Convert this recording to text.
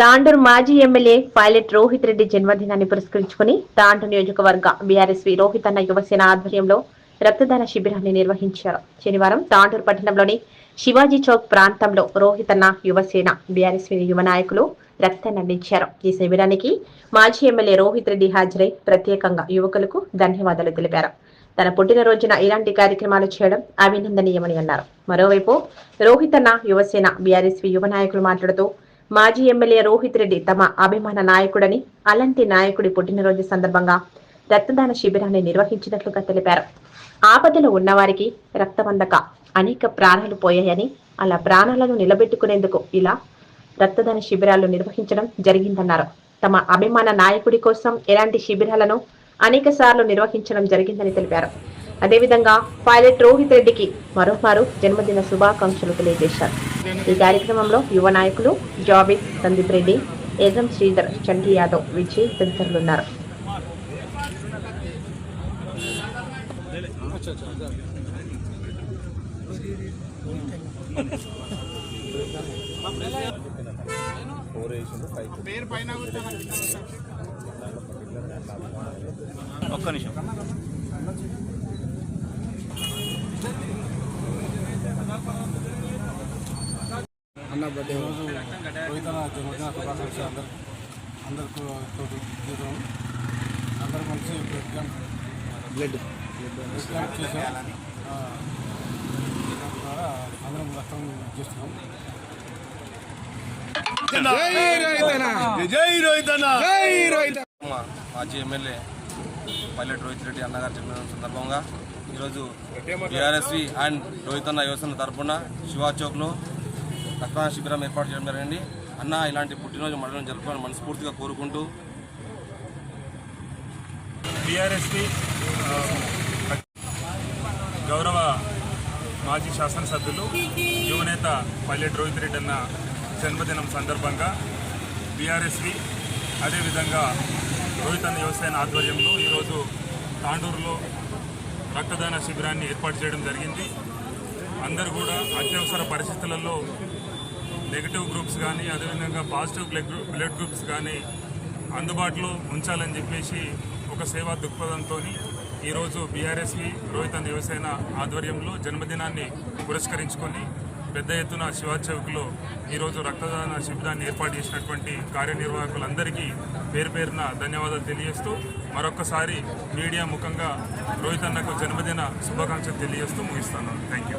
తాండూరు మాజీ MLA pilot Rohit Reddy జన్మదినాన్ని పురస్కరించుకుని తాండూరు నియోజకవర్గ బీఆర్ఎస్వి రోహిత్ అన్న యువసేన ఆధ్వర్యంలో రక్తదాన శిబిరాన్ని నిర్వహించారు. శనివారం తాండూరు పట్టణంలోని శివాజీ చౌక్ ప్రాంతంలో రోహిత్ అన్న యువసేన బీఆర్ఎస్వి యువ నాయకులు రక్తాన్ని అందించారు. ఈ శిబిరానికి మాజీ ఎమ్మెల్యే రోహిత్ రెడ్డి హాజరై ప్రత్యేకంగా యువకులకు ధన్యవాదాలు తెలిపారు. తన పుట్టినరోజున ఇలాంటి కార్యక్రమాలు చేయడం అభినందనీయమని అన్నారు. మరోవైపు రోహిత్ అన్న యువసేన బీఆర్ఎస్వి యువ నాయకులు మాట్లాడుతూ మాజీ ఎమ్మెల్యే రోహిత్ రెడ్డి తమ అభిమాన నాయకుడని అలాంటి నాయకుడి పుట్టినరోజు సందర్భంగా రక్తదాన శిబిరాన్ని నిర్వహించినట్లుగా తెలిపారు. ఆపదలో ఉన్నవారికి రక్తబంధక అనేక ప్రాణాలు పోయాయని అలా ప్రాణాలను నిలబెట్టుకునేందుకు ఇలా రక్తదాన శిబిరాలు నిర్వహించడం జరిగిందన్నారు. తమ అభిమాన నాయకుడి కోసం ఎలాంటి శిబిరాలను అనేక సార్లు నిర్వహించడం జరిగిందని తెలిపారు. అదేవిధంగా పైలట్ రోహిత్ రెడ్డికి మరోమారు జన్మదిన శుభాకాంక్షలు తెలియజేశారు. ఈ కార్యక్రమంలో యువ నాయకులు జాబిద్ సందీప్ రెడ్డి ఏజం శ్రీధర్ చంటి యాదవ్ విజయ్ తదితరులున్నారు. ఒక్క నిమిషం. అన్న బర్త్డే రోజు రోహిత్ అన్న జన్మదిన శుభాకాంక్షలు అందరు. అందరితో తోటి జీవితం. అందరూ కలిసి blood camp blood. Blood camp చేసాం ద్వారా అందరం రక్తం చేస్తున్నాం. జై రోహిత్ మా మాజీ ఎమ్మెల్యే పల్లెటి రోహిత్ రెడ్డి అన్నగారు చెప్పిన సందర్భంగా ఈరోజు టీఆర్ఎస్వి అండ్ రోహిత్ అన్న యువసేన తరఫున శివా చౌక్లో రక్తదాన శిబిరం ఏర్పాటు చేయడం జరిగింది. అన్న ఇలాంటి పుట్టినరోజు మండలం జరుపుకోవాలని మనస్ఫూర్తిగా కోరుకుంటూ టిఆర్ఎస్పి గౌరవ మాజీ శాసనసభ్యులు యువనేత పల్లెటి రోహిత్ రెడ్డి అన్న జన్మదినం సందర్భంగా బీఆర్ఎస్వి అదేవిధంగా రోహిత్ అన్న వ్యవసాయ ఆధ్వర్యంలో ఈరోజు తాండూరులో రక్తదాన శిబిరాన్ని ఏర్పాటు చేయడం జరిగింది. అందరూ కూడా అత్యవసర పరిస్థితులలో నెగిటివ్ గ్రూప్స్ కానీ అదేవిధంగా పాజిటివ్ బ్లడ్ బ్లడ్ గ్రూప్స్ కానీ అందుబాటులో ఉంచాలని చెప్పేసి ఒక సేవా దృక్పథంతో ఈరోజు బీఆర్ఎస్వి రోహితన్ అన్న యువసేన ఆధ్వర్యంలో జన్మదినాన్ని పురస్కరించుకొని పెద్ద ఎత్తున శివాజ్ చౌక్లో ఈరోజు రక్తదాన శిబిరాన్ని ఏర్పాటు చేసినటువంటి కార్యనిర్వాహకులందరికీ పేరు పేరున ధన్యవాదాలు తెలియజేస్తూ మరొకసారి మీడియా ముఖంగా రోహిత్ అన్నకు జన్మదిన శుభాకాంక్షలు తెలియజేస్తూ ముగిస్తాను. Thank you